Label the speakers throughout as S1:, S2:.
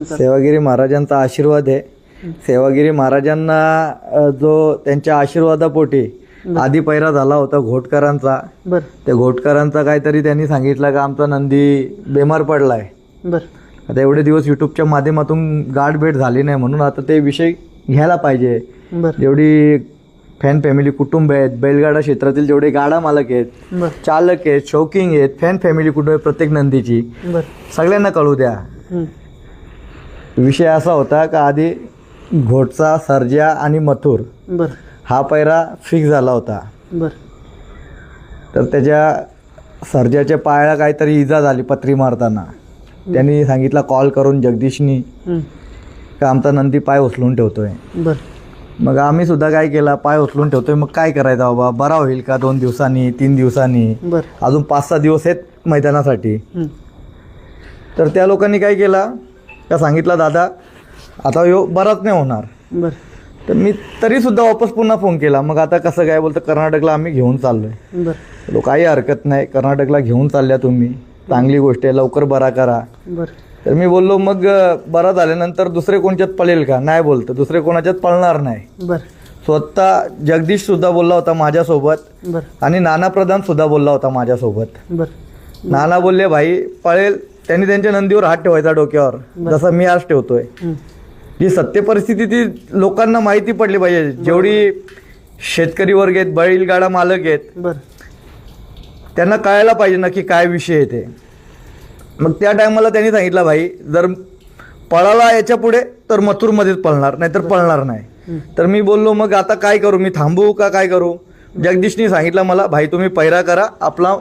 S1: सेवागिरी महाराजांचा आशीर्वाद आहे. सेवागिरी महाराजांना जो त्यांच्या आशीर्वादापोटी आधी पैरा झाला होता घोटकरांचा.
S2: बर.
S1: त्या घोटकरांचा काहीतरी त्यांनी सांगितलं का आमचा नंदी बेमार पडलाय.
S2: बर.
S1: आता एवढे दिवस युट्यूबच्या माध्यमातून गाठ भेट झाली नाही म्हणून आता ते विषय घ्यायला पाहिजे. जेवढी फॅन फॅमिली कुटुंब आहेत बैलगाडा क्षेत्रातील जेवढे गाडा मालक आहेत चालक आहेत शौकिंग आहेत फॅन फॅमिली कुटुंब प्रत्येक नंदीची. सगळ्यांना कळू द्या. विषय असा होता का आधी घोटचा सर्जा आणि मथुर
S2: बर.
S1: हा पैरा फिक्स झाला होता.
S2: बर.
S1: तर त्याच्या सर्जाच्या पायाला काहीतरी इजा झाली पत्री मारताना. त्यांनी सांगितला कॉल करून जगदीशनी. का आमचा नंदी पाय उचलून ठेवतोय?
S2: बर.
S1: मग आम्ही सुद्धा काय केला पाय उचलून ठेवतोय. मग काय करायचं बाबा? बरा होईल का दोन दिवसांनी तीन दिवसांनी?
S2: बर.
S1: अजून पाच सहा दिवस आहेत मैदानासाठी. तर त्या लोकांनी काय केला का सांगितलं दादा आता यो बराच नाही होणार.
S2: बर.
S1: तर मी तरी सुद्धा वापस पुन्हा फोन केला. मग आता कसं काय बोलतं कर्नाटकला आम्ही घेऊन चाललोय.
S2: बर.
S1: लो काही हरकत नाही कर्नाटकला घेऊन चालल्या तुम्ही. चांगली गोष्ट आहे लवकर बरा करा.
S2: बर.
S1: तर मी बोललो मग अं, बरा झाल्यानंतर दुसरे कोणच्यात पळेल का? नाही बोलतं दुसरे कोणाच्यात पळणार नाही.
S2: बर.
S1: स्वतः जगदीश सुद्धा बोलला होता माझ्यासोबत.
S2: बर.
S1: आणि नाना प्रधान सुद्धा बोलला होता माझ्यासोबत.
S2: बर.
S1: नाना बोलले भाई पळेल. त्यांनी त्यांच्या नंदीवर हात ठेवायचा डोक्यावर. जसं मी आज ठेवतोय.
S2: हं.
S1: जी सत्य परिस्थिती ती लोकांना माहिती पडली पाहिजे. जेवढी शेतकरी वर्ग आहेत बैलगाडा मालक आहेत त्यांना कळायला पाहिजे नक्की काय विषय आहे ते. मग त्या टायमाला त्यांनी सांगितलं भाई जर पळाला याच्यापुढे तर मथुरमध्येच पळणार नाहीतर पळणार नाही. तर मी बोललो मग आता काय करू? मी थांबू का? काय करू? जगदीशनी सांगितलं मला भाई तुम्ही पैरा करा. आपला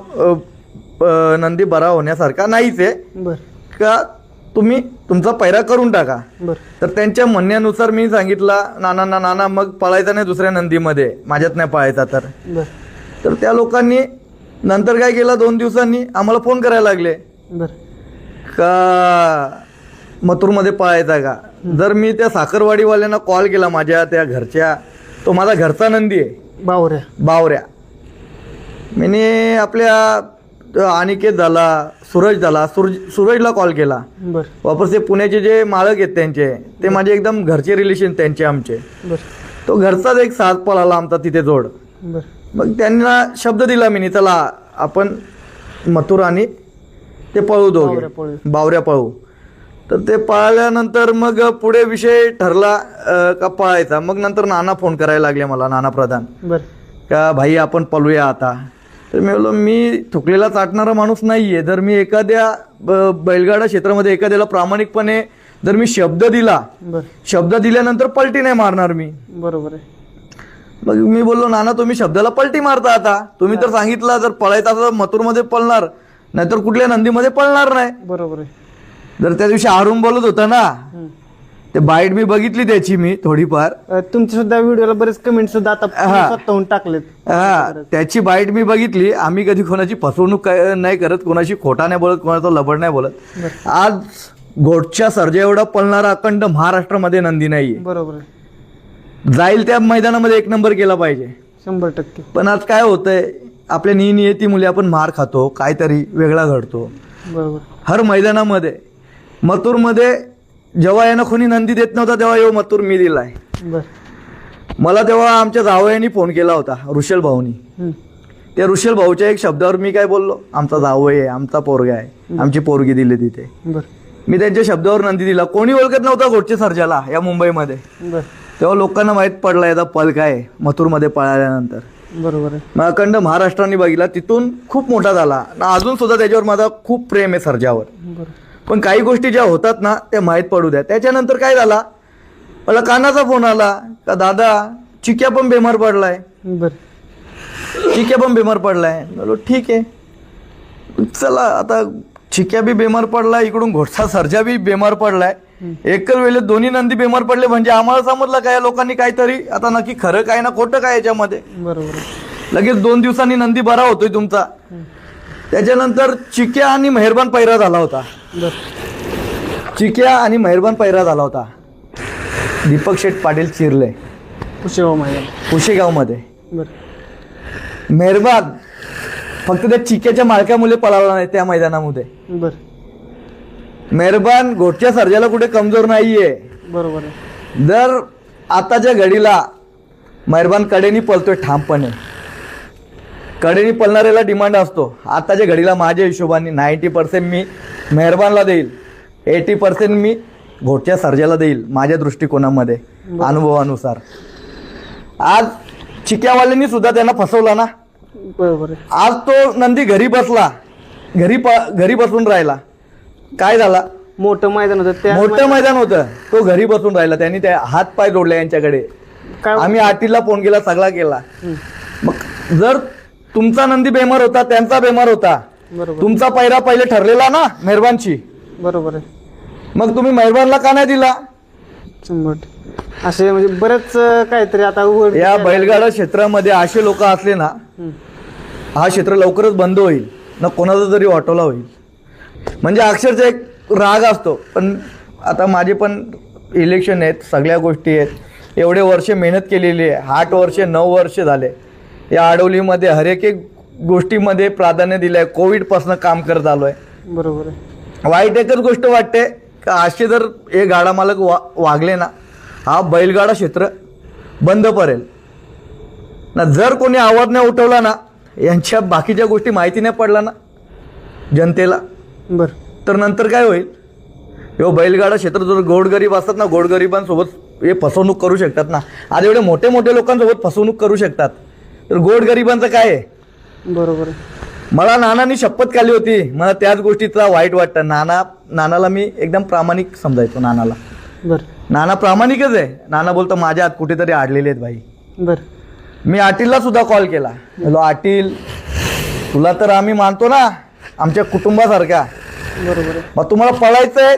S1: अ, नंदी बरा होण्यासारखा नाहीच आहे.
S2: बर.
S1: का तुम्ही तुमचा पैरा करून टाका.
S2: बर.
S1: तर त्यांच्या म्हणण्यानुसार मी सांगितला नाना नाना मग पळायचा नाही दुसऱ्या नंदीमध्ये. माझ्यात नाही पळायचा तर.
S2: बर.
S1: तर त्या लोकांनी नंतर काय केलं? दोन दिवसांनी आम्हाला फोन करायला लागले.
S2: बर.
S1: का मथुरमध्ये पळायचा का? जर मी त्या साखरवाडीवाल्यांना कॉल केला माझ्या त्या घरच्या तो माझा घरचा नंदी आहे.
S2: बावऱ्या.
S1: बावऱ्या. मी आपल्या अनिकेत झाला सूरज झाला सूरज सूरजला कॉल केला.
S2: बर.
S1: वापस ते पुण्याचे जे मालक आहेत त्यांचे ते माझे एकदम घरचे रिलेशन त्यांचे आमचे.
S2: बर.
S1: तो घरचाच एक साथ पळाला आमचा तिथे जोड.
S2: बर.
S1: मग त्यांना शब्द दिला मी चला आपण मथुर आणि ते पळू दोघे.
S2: बावऱ्या पळू.
S1: बावऱ्या पळू. तर ते पळाल्यानंतर मग पुढे विषय ठरला अं, का पळायचा. मग नंतर नाना फोन करायला लागले मला नाना प्रधान.
S2: बर.
S1: का भाई आपण पळूया आता. तर मी बोललो मी थुकलेला चाटणारा माणूस नाहीये. जर मी एखाद्या बैलगाडा क्षेत्रामध्ये एखाद्याला प्रामाणिकपणे जर मी शब्द दिला शब्द दिल्यानंतर पलटी नाही मारणार मी.
S2: बरोबर आहे.
S1: मग मी बोललो नाना तुम्ही शब्दाला पलटी मारता आता. तुम्ही तर सांगितलं जर पळायचं असं मथुरमध्ये पळणार नाहीतर कुठल्या नंदीमध्ये पळणार नाही.
S2: बरोबर आहे.
S1: जर त्या दिवशी हारून बोलत होता ना. ते बाईट मी बघितली त्याची मी थोडीफार.
S2: तुमच्या सुद्धा व्हिडिओला बरेच कमेंट सुद्धा आता
S1: हा.
S2: स्वतःहून टाकलेत.
S1: हा त्याची बाईट मी बघितली. आम्ही कधी कोणाची फसवणूक काय- नाही करत. कोणाशी खोटा नाही बोलत कोणाचा लबड नाही बोलत. आज घोटच्या सर्जा एवढा पळणारा अखंड महाराष्ट्रामध्ये नंदी नाहीये.
S2: बरोबर आहे.
S1: जाईल त्या मैदानामध्ये एक नंबर केला पाहिजे.
S2: शंभर टक्के.
S1: पण आज काय होतंय आपल्या नियती मुले आपण मार खातो काहीतरी वेगळा घडतो.
S2: बरोबर.
S1: हर मैदानामध्ये मथुरमध्ये जेव्हा यानं कोणी नंदी देत नव्हता तेव्हा येऊ मथुर मी दिलाय. मला तेव्हा आमच्या जावयानी फोन केला होता ऋषल भाऊनी. त्या ऋषल भाऊच्या एक शब्दावर मी काय बोललो? आमचा जावय आहे आमचा पोरगा आहे आमची पोरगी दिली तिथे. मी त्यांच्या शब्दावर नंदी दिला. कोणी ओळखत नव्हता घोटचे सर्जाला या मुंबईमध्ये. तेव्हा लोकांना माहीत पडला याचा पल काय मथुरमध्ये पळाल्यानंतर.
S2: बरोबर
S1: मग अखंड महाराष्ट्राने बघितला तिथून खूप मोठा झाला. अजून सुद्धा त्याच्यावर माझा खूप प्रेम आहे सर्जावर. पण काही गोष्टी ज्या होतात ना त्या माहीत पडू द्या. त्याच्यानंतर काय झाला? मला कानाचा फोन आला का दादा चिक्या पण बेमार पडलाय.
S2: बर.
S1: चिक्या पण बेमार पडलाय. बोलो ठीक आहे. चला आता चिक्या बी बेमार पडलाय इकडून घोटसा सर्जा बी बेमार पडलाय. एकच वेळेत दोन्ही नंदी बेमार पडले म्हणजे आम्हाला समजलं काय या लोकांनी काहीतरी? आता नक्की खरं काय ना खोटं काय याच्यामध्ये?
S2: बरोबर.
S1: लगेच दोन दिवसांनी नंदी बरा होतोय तुमचा. त्याच्यानंतर चिक्या आणि मेहरबान पैरा झाला होता. चिक्या आणि मेहरबान पैरा झाला होता. दीपक शेठ पाटील चिरले. कुशेगावमध्ये.
S2: बर.
S1: मेहरबान फक्त त्या चिक्याच्या मालकामुळे पळाला नाही त्या मैदानामध्ये.
S2: बर.
S1: मेहरबान घोटच्या सर्जाला कुठे कमजोर नाहीये.
S2: बरोबर
S1: जर आताच्या घडीला मेहरबान कडेनी पळतोय ठामपणे. कडेनी पळणाऱ्याला डिमांड असतो. आताच्या घडीला माझ्या हिशोबाने नाईंटी पर्सेंट मी मेहरबानला देईल. एटी पर्सेंट मी घोटच्या सर्जाला देईल माझ्या दृष्टिकोनामध्ये अनुभवानुसार. आज चिक्यावाल्यांनी सुद्धा त्यांना फसवला ना?
S2: बरोबर
S1: आज तो नंदी घरी बसला. घरी प घरी बसून राहिला. काय झाला?
S2: मोठं मैदान होतं. त्या
S1: मोठं मैदान होतं. तो घरी बसून राहिला. त्यांनी त्या हात पाय जोडले यांच्याकडे.
S2: काय
S1: आम्ही आटीला फोन केला सगळा केला. मग जर तुमचा नंदी बेमार होता त्यांचा बेमार होता.
S2: बरोबर.
S1: तुमचा पैरा पहिले ठरलेला ना मेहरबानची?
S2: बरोबर आहे.
S1: मग तुम्ही मेहरबानला का नाही दिला?
S2: शंभर टक्के. असे म्हणजे बरेच अं, काहीतरी आता उघड
S1: या बैलगाडा क्षेत्रामध्ये असे लोक असले ना
S2: हं,
S1: हा क्षेत्र लवकरच बंद होईल. ना कोणाचा तरी ऑटोला होईल. म्हणजे अक्षरशः एक राग असतो. पण आता माझे पण इलेक्शन आहेत सगळ्या गोष्टी आहेत. एवढे वर्ष मेहनत केलेली आहे. आठ वर्षे नऊ वर्ष झाले. या आडवलीमध्ये हरेक एक गोष्टीमध्ये प्राधान्य दिलं आहे कोविडपासून काम करत आलो आहे
S2: बरोबर आहे.
S1: वाईट एकच गोष्ट वाटते का असे जर हे गाडा मालक वा वागले ना हा बैलगाडा क्षेत्र बंद पडेल. ना जर कोणी आवाज नाही उठवला ना यांच्या बाकीच्या गोष्टी माहिती नाही पडला ना जनतेला
S2: बर.
S1: तर नंतर काय होईल? ह्यो बैलगाडा क्षेत्र जर गोडगरीब असतात ना गोडगरिबांसोबत हे फसवणूक करू शकतात ना. आज एवढे मोठे मोठे लोकांसोबत फसवणूक करू शकतात. तर गोडगरिबांचं काय? आहे
S2: बरोबर. आहे
S1: मला नानानी शपथ काढली होती. मला त्याच गोष्टीचा वाईट वाटतं. नाना नानाला मी एकदम प्रामाणिक समजायचो नानाला.
S2: बर.
S1: नाना प्रामाणिकच आहे. नाना बोलतो माझ्या हात कुठेतरी आडलेले आहेत भाई.
S2: बर.
S1: मी आटीलला सुद्धा कॉल केला. हॅलो आटील तुला तर आम्ही मानतो ना आमच्या कुटुंबासारखा
S2: बरोबर. आहे
S1: मग तुम्हाला पळायचं आहे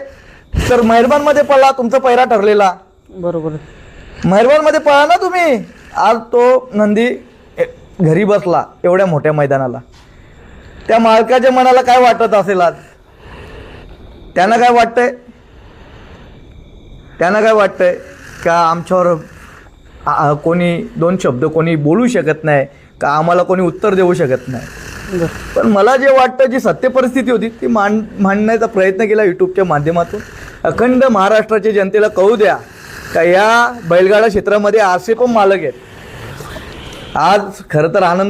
S1: तर मेहरबानमध्ये पळा तुमचा पैरा ठरलेला.
S2: बरोबर. आहे
S1: मेहरबानमध्ये पळा ना तुम्ही. आज तो नंदी घरी बसला एवढ्या मोठ्या मैदानाला. त्या मालकाच्या मनाला काय वाटत असेल आज? त्यांना काय वाटतंय? त्यांना काय वाटतंय? का आमच्यावर कोणी दोन शब्द कोणी बोलू शकत नाही का आम्हाला कोणी उत्तर देऊ शकत नाही? पण मला जे वाटतं जी सत्य परिस्थिती होती ती मान मांडण्याचा प्रयत्न केला यूट्यूबच्या माध्यमातून. अखंड महाराष्ट्राच्या जनतेला कळू द्या का या बैलगाडा क्षेत्रामध्ये असे पण मालक आहेत. आज खरं तर आनंद